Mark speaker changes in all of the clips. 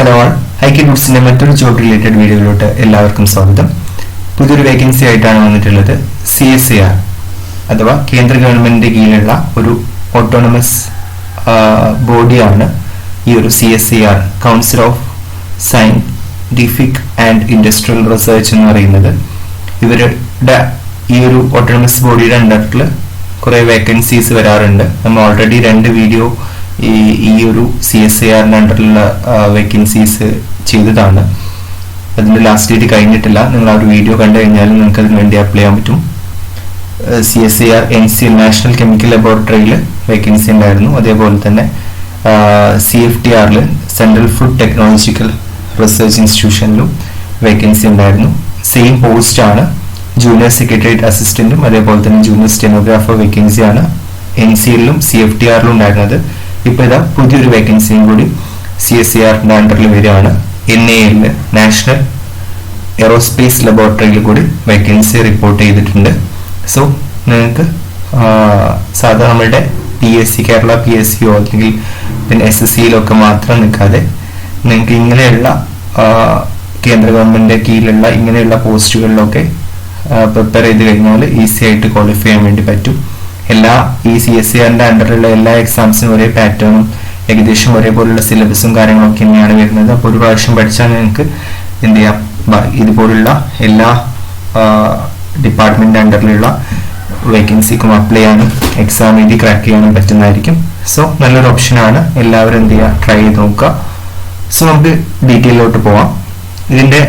Speaker 1: Hello ആൾ ഐക്യ ഗുഡ്സിന്റെ മറ്റൊരു job related വീഡിയോയിലോട്ട് എല്ലാവർക്കും സ്വാഗതം. പുതിയൊരു വേക്കൻസി ആയിട്ടാണ് വന്നിട്ടുള്ളത് സി എസ് സി ആർ അഥവാ കേന്ദ്ര ഗവൺമെന്റിന്റെ കീഴിലുള്ള ഒരു ഓട്ടോണമസ് ബോഡിയാണ് ഈ ഒരു C S C R council of scientific and industrial research എന്ന് പറയുന്നത്. ഇവരുടെ ഈ ഒരു ഓട്ടോണമസ് ബോഡിയുടെ അണ്ടറിൽ കുറെ വേക്കൻസീസ് വരാറുണ്ട്. നമ്മൾ ഓൾറെഡി രണ്ട് വീഡിയോ ഈ ഈ ഒരു സി എസ് എ ആറിന്റെ അണ്ടറിലുള്ള വേക്കൻസീസ് ചെയ്തതാണ്. അതിന്റെ ലാസ്റ്റ് ഡേറ്റ് കഴിഞ്ഞിട്ടില്ല. നിങ്ങൾ ആ ഒരു വീഡിയോ കണ്ടു കഴിഞ്ഞാൽ നിങ്ങൾക്ക് അതിന് വേണ്ടി അപ്ലൈ ചെയ്യാൻ പറ്റും. C S A R N C national chemical ലബോറട്ടറിയിൽ വേക്കൻസി ഉണ്ടായിരുന്നു. അതേപോലെ തന്നെ സി എഫ് ടി ആറിൽ സെൻട്രൽ ഫുഡ് ടെക്നോളജിക്കൽ റിസർച്ച് ഇൻസ്റ്റിറ്റ്യൂഷനിലും വേക്കൻസി ഉണ്ടായിരുന്നു. സെയിം പോസ്റ്റ് ആണ് ജൂനിയർ സെക്രട്ടേറിയറ്റ് അസിസ്റ്റന്റും അതേപോലെ തന്നെ ജൂനിയർ സ്റ്റെനോഗ്രാഫർ വേക്കൻസിയാണ് എൻ സി എല്ലിലും സി എഫ് ടി ആറിലും ഉണ്ടായിരുന്നത്. ഇപ്പോൾ ഇതാ പുതിയൊരു വേക്കൻസിയും കൂടി സി എസ് സി ആറിന്റെ അണ്ടറിൽ വരികയാണ്. എൻ എ എല്ലിൽ നാഷണൽ എറോസ്പേസ് ലബോറട്ടറിയിൽ കൂടി വേക്കൻസി റിപ്പോർട്ട് ചെയ്തിട്ടുണ്ട്. സോ നിങ്ങൾക്ക് സാധാരണ നമ്മളുടെ P S C Kerala P S സിയോ അല്ലെങ്കിൽ പിന്നെ എസ് എസ് സിയിലൊക്കെ മാത്രം നിൽക്കാതെ നിങ്ങൾക്ക് ഇങ്ങനെയുള്ള കേന്ദ്ര ഗവൺമെന്റിന്റെ കീഴിലുള്ള ഇങ്ങനെയുള്ള പോസ്റ്റുകളിലൊക്കെ പ്രിപ്പയർ ചെയ്ത് കഴിഞ്ഞാൽ ഈസി ആയിട്ട് ക്വാളിഫൈ ചെയ്യാൻ വേണ്ടി പറ്റും. എല്ലാ ഈ സി എസ് സി അണ്ടറിലുള്ള എല്ലാ എക്സാംസിനും ഒരേ പാറ്റേണും ഏകദേശം ഒരേപോലുള്ള സിലബസും കാര്യങ്ങളൊക്കെ തന്നെയാണ് വരുന്നത്. അപ്പോൾ ഒരു പ്രാവശ്യം പഠിച്ചാൽ നിങ്ങൾക്ക് എന്ത് ചെയ്യാം? ഇതുപോലുള്ള എല്ലാ ഡിപ്പാർട്ട്മെന്റ് അണ്ടറിലുള്ള വേക്കൻസിക്കും അപ്ലൈ ചെയ്യാനും എക്സാം എഴുതി ക്രാക്ക് ചെയ്യാനും പറ്റുന്നതായിരിക്കും. സോ നല്ലൊരു ഓപ്ഷനാണ് എല്ലാവരും എന്ത് ചെയ്യുക ട്രൈ ചെയ്ത് നോക്കുക. സോ നമുക്ക് ഡീറ്റെയിലോട്ട് പോവാം. ഇതിന്റെ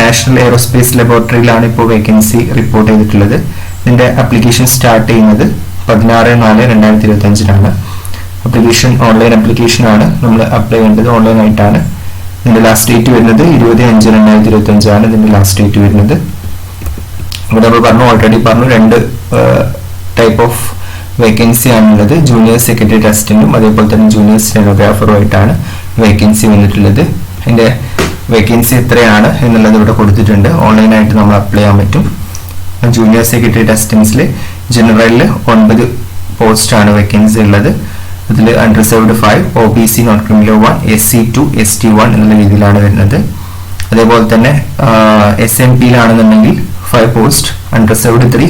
Speaker 1: നാഷണൽ എയറോസ്പേസ് ലബോറട്ടറിയിലാണ് ഇപ്പോൾ വേക്കൻസി റിപ്പോർട്ട് ചെയ്തിട്ടുള്ളത്. ഇതിന്റെ അപ്ലിക്കേഷൻ സ്റ്റാർട്ട് ചെയ്യുന്നത് പതിനാറ് നാല് രണ്ടായിരത്തി ഇരുപത്തി അഞ്ചിനാണ് അപ്ലിക്കേഷൻ ഓൺലൈൻ അപ്ലിക്കേഷൻ ആണ്. നമ്മൾ അപ്ലൈ ചെയ്യേണ്ടത് ഓൺലൈൻ ആയിട്ടാണ്. ഇതിന്റെ ലാസ്റ്റ് ഡേറ്റ് വരുന്നത് ഇരുപത് അഞ്ച് രണ്ടായിരത്തി ഇരുപത്തി അഞ്ചാണ് ഇതിന്റെ ലാസ്റ്റ് ഡേറ്റ് വരുന്നത്. ഇവിടെ നമ്മൾ പറഞ്ഞു ഓൾറെഡി പറഞ്ഞു രണ്ട് ടൈപ്പ് ഓഫ് വേക്കൻസി ആണുള്ളത്. ജൂനിയർ സെക്രട്ടറി അസിസ്റ്റന്റും അതേപോലെ തന്നെ ജൂനിയർ സ്റ്റെനോഗ്രാഫറും ആയിട്ടാണ് വേക്കൻസി വന്നിട്ടുള്ളത്. അതിന്റെ വേക്കൻസി എത്രയാണ് എന്നുള്ളത് ഇവിടെ കൊടുത്തിട്ടുണ്ട്. ഓൺലൈനായിട്ട് നമ്മൾ അപ്ലൈ ചെയ്യാൻ പറ്റും. ജൂനിയർ സെക്രട്ടറി അസിസ്റ്റൻസിൽ ജനറലിൽ ഒൻപത് പോസ്റ്റാണ് വേക്കൻസി ഉള്ളത്. അതിൽ unreserved five O B C non criminal one S C two S T one എന്നുള്ള രീതിയിലാണ് വരുന്നത്. അതേപോലെ തന്നെ S M പിയിലാണെന്നുണ്ടെങ്കിൽ five post unreserved three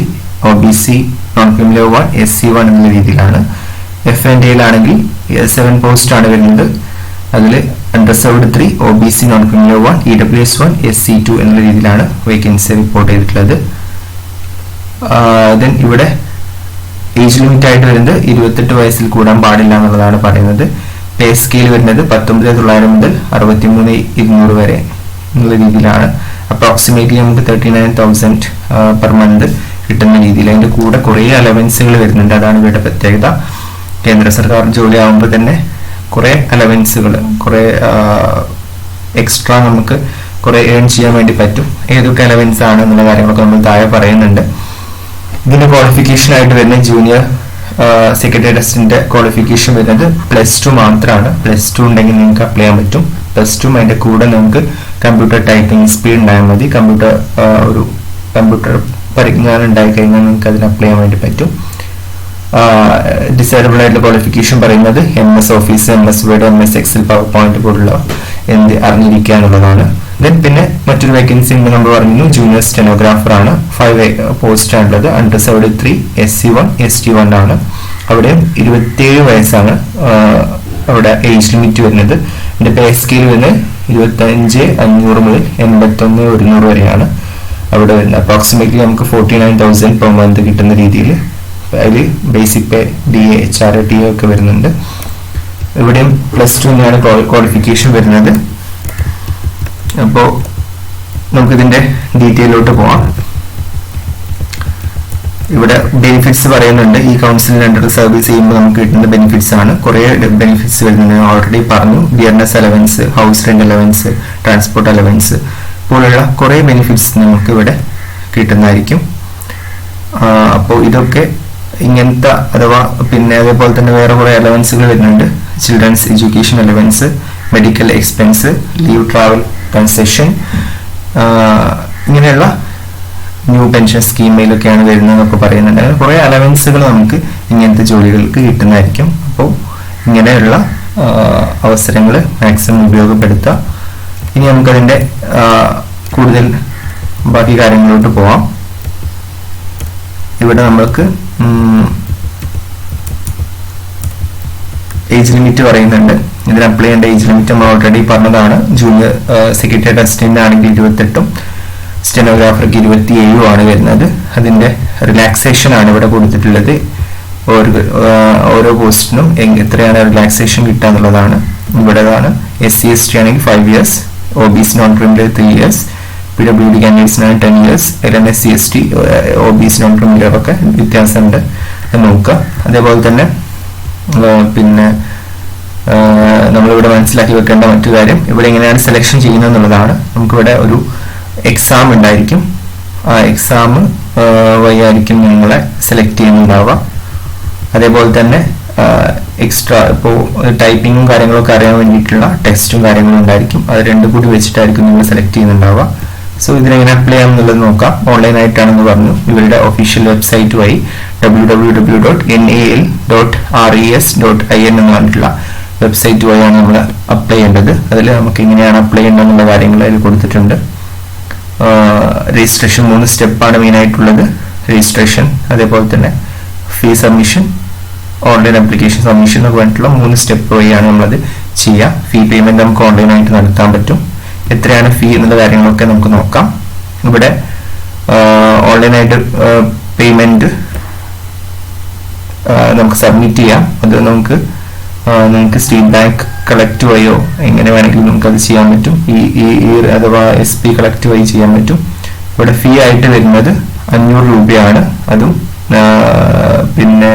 Speaker 1: O B C non criminal one S C one എന്നുള്ള രീതിയിലാണ്. എഫ് എൻ ഡിയിലാണെങ്കിൽ seven post ആണ് വരുന്നത്. അതിൽ unreserved three O B C non criminal one E W S one S C two എന്നുള്ള രീതിയിലാണ് vacancy report ചെയ്തിട്ടുള്ളത്. Then ഇവിടെ ഏജ് ലിമിറ്റ് ആയിട്ട് വരുന്നത് ഇരുപത്തെട്ട് വയസ്സിൽ കൂടാൻ പാടില്ല എന്നുള്ളതാണ് പറയുന്നത്. പേ സ്കെയിൽ വരുന്നത് പത്തൊമ്പത് തൊള്ളായിരം മുതൽ അറുപത്തിമൂന്ന് ഇരുന്നൂറ് വരെ എന്നുള്ള രീതിയിലാണ്. അപ്രോക്സിമേറ്റ്ലി നമുക്ക് thirty nine thousand per month കിട്ടുന്ന രീതിയിൽ. അതിന്റെ കൂടെ കുറേ അലവൻസുകൾ വരുന്നുണ്ട്. അതാണ് ഇവരുടെ പ്രത്യേകത. കേന്ദ്ര സർക്കാർ ജോലി ആകുമ്പോൾ തന്നെ കുറേ അലവൻസുകൾ കുറേ എക്സ്ട്രാ നമുക്ക് കുറേ ഏൺ ചെയ്യാൻ വേണ്ടി പറ്റും. ഏതൊക്കെ അലവൻസ് ആണ് എന്നുള്ള കാര്യങ്ങളൊക്കെ നമ്മൾ താഴെ പറയുന്നുണ്ട്. ഇതിന്റെ ക്വാളിഫിക്കേഷൻ ആയിട്ട് വരുന്ന ജൂനിയർ സെക്രട്ടറി ടെസ്റ്റിന്റെ ക്വാളിഫിക്കേഷൻ വരുന്നത് പ്ലസ് ടു മാത്രമാണ്. പ്ലസ് ടു ഉണ്ടെങ്കിൽ നിങ്ങൾക്ക് അപ്ലൈ ചെയ്യാൻ പറ്റും. പ്ലസ് ടു അതിന്റെ കൂടെ നിങ്ങൾക്ക് കമ്പ്യൂട്ടർ ടൈപ്പിംഗ് സ്പീഡ് ഉണ്ടായാൽ മതി. കമ്പ്യൂട്ടർ ഒരു കമ്പ്യൂട്ടർ പരിജ്ഞാനം ഉണ്ടായി കഴിഞ്ഞാൽ നിങ്ങൾക്ക് അതിന് അപ്ലൈ ചെയ്യാൻ വേണ്ടി പറ്റും. ഡിസൈഡബിൾ ആയിട്ടുള്ള ക്വാളിഫിക്കേഷൻ പറയുന്നത് M S office M S word M S excel power point പോലുള്ള എന്ത് അറിഞ്ഞിരിക്കാനുള്ളതാണ്. ദെൻ പിന്നെ മറ്റൊരു വേക്കൻസി ഉണ്ട് നമ്മൾ പറഞ്ഞു ജൂനിയർ സ്റ്റെനോഗ്രാഫർ ആണ്. ഫൈവ് പോസ്റ്റ് ആണുള്ളത്. Under seventy three S C one S T one ആണ്. അവിടെ ഇരുപത്തിയേഴ് വയസ്സാണ് അവിടെ ഏജ് ലിമിറ്റ് വരുന്നത്. എന്റെ പേ സ്കെയിൽ വരുന്നത് ഇരുപത്തഞ്ച് അഞ്ഞൂറ് മുതൽ എൺപത്തൊന്ന് ഒരുന്നൂറ് വരെയാണ്. അവിടെ വരുന്നത്. അപ്രോക്സിമേറ്റ്ലി നമുക്ക് forty nine thousand per month കിട്ടുന്ന രീതിയിൽ അതിൽ basic pay D A H R T ഒക്കെ വരുന്നുണ്ട്. ഇവിടെയും പ്ലസ് ടു തന്നെയാണ് ക്വാളിഫിക്കേഷൻ വരുന്നത്. അപ്പോൾ നമുക്കിതിന്റെ ഡീറ്റെയിലോട്ട് പോവാം. ഇവിടെ ബെനിഫിറ്റ്സ് പറയുന്നുണ്ട്. ഈ കൗൺസിലിന് അണ്ടർ സർവീസ് ചെയ്യുമ്പോൾ നമുക്ക് കിട്ടുന്ന ബെനിഫിറ്റ്സ് ആണ്. കുറേ ബെനിഫിറ്റ്സ് വരുന്നുണ്ട് ഓൾറെഡി പറഞ്ഞു. Dearness allowance house rent allowance transport allowance പോലുള്ള കുറേ ബെനിഫിറ്റ്സ് നമുക്ക് ഇവിടെ കിട്ടുന്നതായിരിക്കും. അപ്പോൾ ഇതൊക്കെ ഇങ്ങനത്തെ അഥവാ പിന്നെ അതേപോലെ തന്നെ വേറെ കുറേ അലവൻസുകൾ വരുന്നുണ്ട്. Children's education allowance medical expense leave travel concession ഇങ്ങനെയുള്ള ന്യൂ പെൻഷൻ സ്കീമിലൊക്കെയാണ് വരുന്നതെന്നൊക്കെ പറയുന്നുണ്ട്. അങ്ങനെ കുറേ അലവൻസുകൾ നമുക്ക് ഇങ്ങനത്തെ ജോലികൾക്ക് കിട്ടുന്നതായിരിക്കും. അപ്പോൾ ഇങ്ങനെയുള്ള അവസരങ്ങൾ മാക്സിമം ഉപയോഗപ്പെടുത്തുക. ഇനി നമുക്കതിന്റെ കൂടുതൽ ബാക്കി കാര്യങ്ങളോട്ട് പോവാം. ഇവിടെ നമ്മൾക്ക് ഏജ് ലിമിറ്റ് പറയുന്നുണ്ട്. ഇതിന് അപ്ലൈ ചെയ്യേണ്ട ഏജ് ലിമിറ്റ് നമ്മൾ ഓൾറെഡി പറഞ്ഞതാണ്. ജൂനിയർ സെക്രട്ടറി അസിസ്റ്റന്റ് ആണെങ്കിൽ ഇരുപത്തെട്ടും സ്റ്റെനോഗ്രാഫർക്ക് ഇരുപത്തി ഏഴും ആണ് വരുന്നത്. അതിന്റെ റിലാക്സേഷൻ ആണ് ഇവിടെ കൊടുത്തിട്ടുള്ളത്. ഓരോ ഓരോ പോസ്റ്റിനും എത്രയാണ് റിലാക്സേഷൻ കിട്ടുക എന്നുള്ളതാണ്. ഇവിടെ എസ് സി എസ് ടി ആണെങ്കിൽ five years O B C non criminal three years P W D കാൻഡിഡേറ്റ്സിനാണ് ten years N S C S T O B C non ക്രിമിനലൊക്കെ വ്യത്യാസമുണ്ട്. നോക്കുക. അതേപോലെ തന്നെ പിന്നെ നമ്മളിവിടെ മനസ്സിലാക്കി വെക്കേണ്ട മറ്റു കാര്യം ഇവിടെ എങ്ങനെയാണ് സെലക്ഷൻ ചെയ്യുന്നത് എന്നുള്ളതാണ് നമുക്കിവിടെ ഒരു എക്സാം ഉണ്ടായിരിക്കും. ആ എക്സാം വഴി ആയിരിക്കും നിങ്ങളെ സെലക്ട് ചെയ്യുന്നുണ്ടാവുക അതേപോലെ തന്നെ എക്സ്ട്രാ ഇപ്പോൾ ടൈപ്പിങ്ങും കാര്യങ്ങളൊക്കെ അറിയാൻ വേണ്ടിയിട്ടുള്ള ടെക്സ്റ്റും കാര്യങ്ങളും ഉണ്ടായിരിക്കും. അത് രണ്ടും കൂടി വെച്ചിട്ടായിരിക്കും നിങ്ങൾ സെലക്ട് ചെയ്യുന്നുണ്ടാവുക. സോ ഇതിനെങ്ങനെ അപ്ലൈ ചെയ്യാം എന്നുള്ളത് നോക്കാം. ഓൺലൈൻ ആയിട്ടാണെന്ന് പറഞ്ഞു. ഇവരുടെ ഒഫീഷ്യൽ വെബ്സൈറ്റ് വഴി W W W dot N A L dot R E S dot I N എന്ന് പറഞ്ഞിട്ടുള്ള വെബ്സൈറ്റ് വഴിയാണ് നമ്മൾ അപ്ലൈ ചെയ്യേണ്ടത്. അതിൽ നമുക്ക് എങ്ങനെയാണ് അപ്ലൈ ചെയ്യേണ്ടത് എന്നുള്ള കാര്യങ്ങൾ അതിൽ കൊടുത്തിട്ടുണ്ട് രജിസ്ട്രേഷൻ മൂന്ന് സ്റ്റെപ്പാണ് മെയിൻ ആയിട്ടുള്ളത്. രജിസ്ട്രേഷൻ അതേപോലെ തന്നെ fee submission online application submission എന്നൊക്കെ പറഞ്ഞിട്ടുള്ള മൂന്ന് സ്റ്റെപ്പ് വഴിയാണ് നമ്മളത് ചെയ്യുക ഫീ പേയ്മെന്റ് നമുക്ക് ഓൺലൈനായിട്ട് നടത്താൻ പറ്റും. എത്രയാണ് ഫീ എന്നുള്ള കാര്യങ്ങളൊക്കെ നമുക്ക് നോക്കാം. ഇവിടെ ഓൺലൈനായിട്ട് പേയ്മെന്റ് നമുക്ക് സബ്മിറ്റ് ചെയ്യാം. അത് നമുക്ക് നിങ്ങൾക്ക് സ്റ്റേറ്റ് ബാങ്ക് കളക്ട് വഴിയോ എങ്ങനെ വേണമെങ്കിലും നമുക്ക് അത് ചെയ്യാൻ പറ്റും. ഈ ഈ അഥവാ എസ് പി കളക്ട് വഴി ചെയ്യാൻ പറ്റും. ഇവിടെ ഫീ ആയിട്ട് വരുന്നത് അഞ്ഞൂറ് രൂപയാണ്. അതും പിന്നെ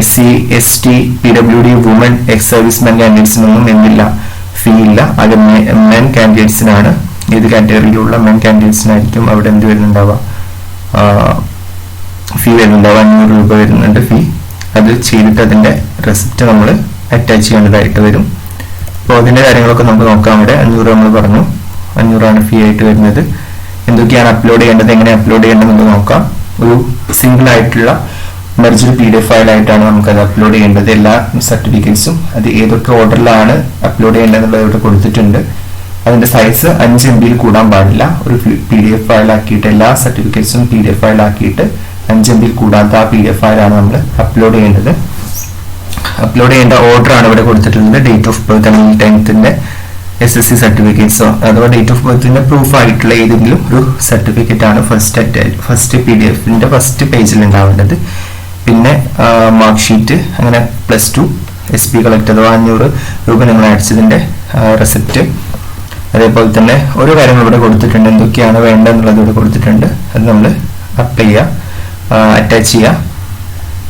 Speaker 1: S C S T P W D woman ex serviceman കാൻഡിഡേറ്റ്സിനൊന്നും എന്നില്ല ഫീ ഇല്ല. അത് മെൻ കാൻഡിഡേറ്റ്സിനാണ് ഏത് കാറ്റഗറിയിലുള്ള മെൻ കാൻഡിഡേറ്റ്സിനായിരിക്കും അവിടെ എന്ത് വരുന്നുണ്ടാവുക? ഫീ വരുന്നുണ്ടാവുക. അഞ്ഞൂറ് രൂപ വരുന്നുണ്ട് ഫീ അത് ചെയ്തിട്ട് അതിന്റെ റെസിപ്റ്റ് നമ്മൾ അറ്റാച്ച് ചെയ്യേണ്ടതായിട്ട് വരും. അപ്പോൾ അതിന്റെ കാര്യങ്ങളൊക്കെ നമുക്ക് നോക്കാം ഇവിടെ അഞ്ഞൂറ് നമ്മൾ പറഞ്ഞു. അഞ്ഞൂറാണ് ഫീ ആയിട്ട് വരുന്നത്. എന്തൊക്കെയാണ് അപ്ലോഡ് ചെയ്യേണ്ടത്? എങ്ങനെ അപ്ലോഡ് ചെയ്യേണ്ടത് എന്ന് നോക്കാം. ഒരു സിംഗിൾ ആയിട്ടുള്ള മെർജിൽ പി ഡി എഫ് ഫയൽ ആയിട്ടാണ് നമുക്ക് അത് അപ്ലോഡ് ചെയ്യേണ്ടത്. എല്ലാ സർട്ടിഫിക്കറ്റ്സും അത് ഏതൊക്കെ ഓർഡറിലാണ് അപ്ലോഡ് ചെയ്യേണ്ടത് എന്നുള്ളത് ഇവിടെ കൊടുത്തിട്ടുണ്ട്. അതിന്റെ സൈസ് അഞ്ച് എം ബിയിൽ കൂടാൻ പാടില്ല. ഒരു പി ഡി എഫ് ഫയൽ ആക്കിയിട്ട് എല്ലാ സർട്ടിഫിക്കറ്റ്സും പി ഡി എഫ് ഫയൽ ആക്കിയിട്ട് അഞ്ച് എം ബിയിൽ കൂടാത്ത ആ പി ഡി എഫ് ഫയലാണ് നമ്മൾ അപ്ലോഡ് ചെയ്യേണ്ടത്. അപ്ലോഡ് ചെയ്യേണ്ട ഓർഡറാണ് ഇവിടെ കൊടുത്തിട്ടുള്ളത്. ഡേറ്റ് ഓഫ് ബർത്ത് അല്ലെങ്കിൽ ടെൻത്തിന്റെ എസ് എസ് സി സർട്ടിഫിക്കറ്റ്സോ അഥവാ ഡേറ്റ് ഓഫ് ബർത്തിന്റെ പ്രൂഫ് ആയിട്ടുള്ള ഏതെങ്കിലും ഒരു സർട്ടിഫിക്കറ്റ് ആണ് ഫസ്റ്റ് ഫസ്റ്റ് പി ഡി എഫിന്റെ ഫസ്റ്റ് പേജിൽ ഉണ്ടാവേണ്ടത്. പിന്നെ മാർക്ക് ഷീറ്റ് അങ്ങനെ plus two S P collect അഥവാ അഞ്ഞൂറ് രൂപ നിങ്ങൾ അടിച്ചതിന്റെ റെസിപ്റ്റ് അതേപോലെ തന്നെ ഓരോ കാര്യങ്ങൾ ഇവിടെ കൊടുത്തിട്ടുണ്ട്. എന്തൊക്കെയാണ് വേണ്ടതെന്നുള്ളത് ഇവിടെ കൊടുത്തിട്ടുണ്ട്. അത് നമ്മൾ അപ്ലൈ ചെയ്യുക അറ്റാച്ച് ചെയ്യുക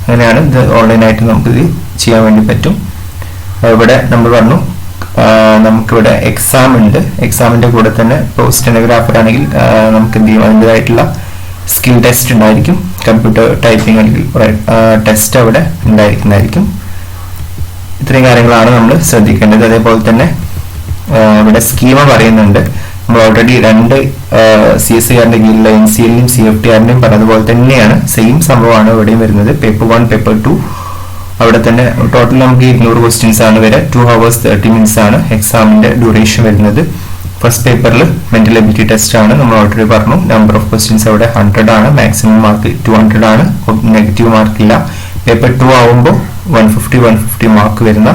Speaker 1: അങ്ങനെയാണ് ഇത് ഓൺലൈനായിട്ട് നമുക്കിത് ചെയ്യാൻ വേണ്ടി പറ്റും. ഇവിടെ നമ്മൾ പറഞ്ഞു നമുക്കിവിടെ എക്സാം ഉണ്ട്. എക്സാമിന്റെ കൂടെ തന്നെ ഇപ്പോൾ സ്റ്റെനോഗ്രാഫർ ആണെങ്കിൽ നമുക്ക് എന്ത് ചെയ്യും? അതിന്റെതായിട്ടുള്ള സ്കിൽ ടെസ്റ്റ് ഉണ്ടായിരിക്കും. കമ്പ്യൂട്ടർ ടൈപ്പിംഗ് അല്ലെങ്കിൽ ടെസ്റ്റ് അവിടെ ഉണ്ടായിരിക്കുന്നതായിരിക്കും. ഇത്രയും കാര്യങ്ങളാണ് നമ്മൾ ശ്രദ്ധിക്കേണ്ടത്. അതേപോലെ തന്നെ ഇവിടെ സ്കീമ പറയുന്നുണ്ട്. നമ്മൾ ഓൾറെഡി രണ്ട് സി എസ് സി ആറിന്റെ കീഴിലുള്ള എൻ സി എല്ലിനും സി എഫ് ടി ആറിനും പറഞ്ഞതുപോലെ തന്നെയാണ് സെയിം സംഭവമാണ് ഇവിടെയും വരുന്നത്. പേപ്പർ വൺ പേപ്പർ ടു അവിടെ തന്നെ ടോട്ടൽ നമുക്ക് ഇരുന്നൂറ് ക്വസ്റ്റ്യൻസ് ആണ് വരെ ടു ഹവേഴ്സ് തേർട്ടി മിനിറ്റ്സ് ആണ് എക്സാമിന്റെ ഡ്യൂറേഷൻ വരുന്നത്. ഫസ്റ്റ് പേപ്പറിൽ മെന്റൽ എബിലിറ്റി ടെസ്റ്റ് ആണ്. നമ്മൾ ഓൾറെഡി പറഞ്ഞു. നമ്പർ ഓഫ് ക്വസ്റ്റ്യൻസ് അവിടെ ഹൺഡ്രഡ് ആണ്. മാക്സിമം മാർക്ക് ടു ഹൺഡ്രഡ് ആണ്. നെഗറ്റീവ് മാർക്ക് ഇല്ല. പേപ്പർ ടു ആവുമ്പോൾ one fifty one fifty mark വരുന്ന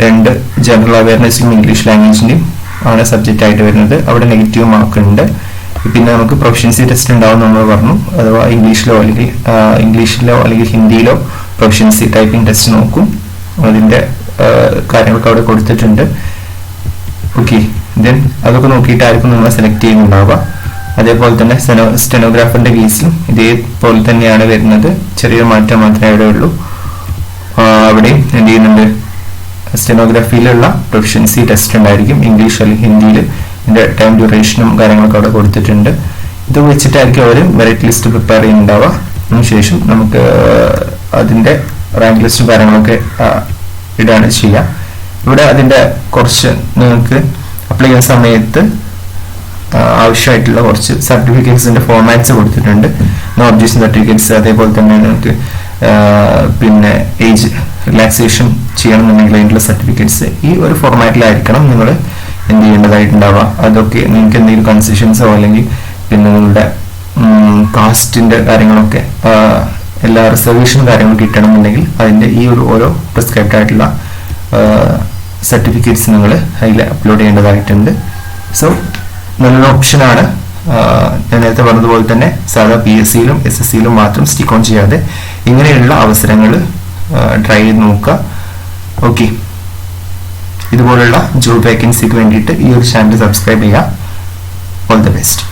Speaker 1: രണ്ട് ജനറൽ അവയർനെസ്സും ഇംഗ്ലീഷ് ലാംഗ്വേജിന്റെയും ആണ് സബ്ജക്റ്റ് ആയിട്ട് വരുന്നത്. അവിടെ നെഗറ്റീവ് മാർക്ക് ഉണ്ട്. പിന്നെ നമുക്ക് പ്രൊഫഷൻസി ടെസ്റ്റ് ഉണ്ടാവും നമ്മൾ പറഞ്ഞു. അഥവാ ഇംഗ്ലീഷിലോ അല്ലെങ്കിൽ ഇംഗ്ലീഷിലോ അല്ലെങ്കിൽ ഹിന്ദിയിലോ പ്രൊഫഷൻസി ടൈപ്പിംഗ് ടെസ്റ്റ് നോക്കും. അതിന്റെ ആ, കാര്യങ്ങളൊക്കെ അവിടെ കൊടുത്തിട്ടുണ്ട്. ഓക്കെ ദെൻ അതൊക്കെ നോക്കിയിട്ടായിരിക്കും നമ്മൾ സെലക്ട് ചെയ്യുന്നുണ്ടാവുക. അതേപോലെ തന്നെ സെനോ സ്റ്റെനോഗ്രാഫറിന്റെ കേസിലും ഇതേപോലെ തന്നെയാണ് വരുന്നത്. ചെറിയൊരു മാറ്റം മാത്രമേ അവിടെ ഉള്ളൂ. അവിടെയും എന്ത് ചെയ്യുന്നുണ്ട്? സ്റ്റെനോഗ്രാഫിയിലുള്ള പ്രൊഫഷൻസി ടെസ്റ്റ് ഉണ്ടായിരിക്കും. ഇംഗ്ലീഷ് അല്ലെങ്കിൽ ഹിന്ദിയിൽ ഇതിന്റെ ടൈം ഡ്യൂറേഷനും കാര്യങ്ങളൊക്കെ അവിടെ കൊടുത്തിട്ടുണ്ട്. ഇത് വെച്ചിട്ടായിരിക്കും അവർ മെറിറ്റ് ലിസ്റ്റ് പ്രിപ്പയർ ചെയ്യുന്നുണ്ടാവുക. അതിനുശേഷം നമുക്ക് അതിന്റെ റാങ്ക് ലിസ്റ്റും കാര്യങ്ങളൊക്കെ ഇടാണ് ചെയ്യുക. ഇവിടെ അതിന്റെ കുറച്ച് നിങ്ങൾക്ക് അപ്ലൈ ചെയ്യുന്ന സമയത്ത് ആവശ്യമായിട്ടുള്ള കുറച്ച് സർട്ടിഫിക്കറ്റ്സിന്റെ ഫോർമാറ്റ്സ് കൊടുത്തിട്ടുണ്ട്. നോ ഒബ്ജക്ഷൻ സർട്ടിഫിക്കറ്റ്സ് അതേപോലെ തന്നെ നിങ്ങൾക്ക് പിന്നെ ഏജ് റിലാക്സേഷൻ ചെയ്യണമെന്നുണ്ടെങ്കിൽ അതിനുള്ള സർട്ടിഫിക്കറ്റ്സ് ഈ ഒരു ഫോർമാറ്റിലായിരിക്കണം നിങ്ങൾ എന്ത് ചെയ്യേണ്ടതായിട്ടുണ്ടാവുക. അതൊക്കെ നിങ്ങൾക്ക് എന്തെങ്കിലും കൺസെഷൻസോ അല്ലെങ്കിൽ പിന്നെ നിങ്ങളുടെ കാസ്റ്റിന്റെ കാര്യങ്ങളൊക്കെ എല്ലാ റിസർവേഷൻ കാര്യങ്ങളും കിട്ടണമെന്നുണ്ടെങ്കിൽ അതിന്റെ ഈ ഒരു ഓരോ പ്രിസ്ക്രൈബ്ഡ് ആയിട്ടുള്ള സർട്ടിഫിക്കറ്റ്സ് നിങ്ങൾ അതിൽ അപ്ലോഡ് ചെയ്യേണ്ടതായിട്ടുണ്ട്. സോ നല്ലൊരു ഓപ്ഷനാണ് ഞാൻ നേരത്തെ പറഞ്ഞതുപോലെ തന്നെ സാധാ പി എസ് സിയിലും എസ് എസ് സിയിലും മാത്രം സ്റ്റിക്ക് ഓൺ ചെയ്യാതെ ഇങ്ങനെയുള്ള അവസരങ്ങൾ ട്രൈ ചെയ്ത് നോക്കുക. ഓക്കെ ഇതുപോലുള്ള ജോബ് വേക്കൻസിക്ക് വേണ്ടിയിട്ട് ഈ ഒരു ചാനൽ സബ്സ്ക്രൈബ് ചെയ്യുക. All the best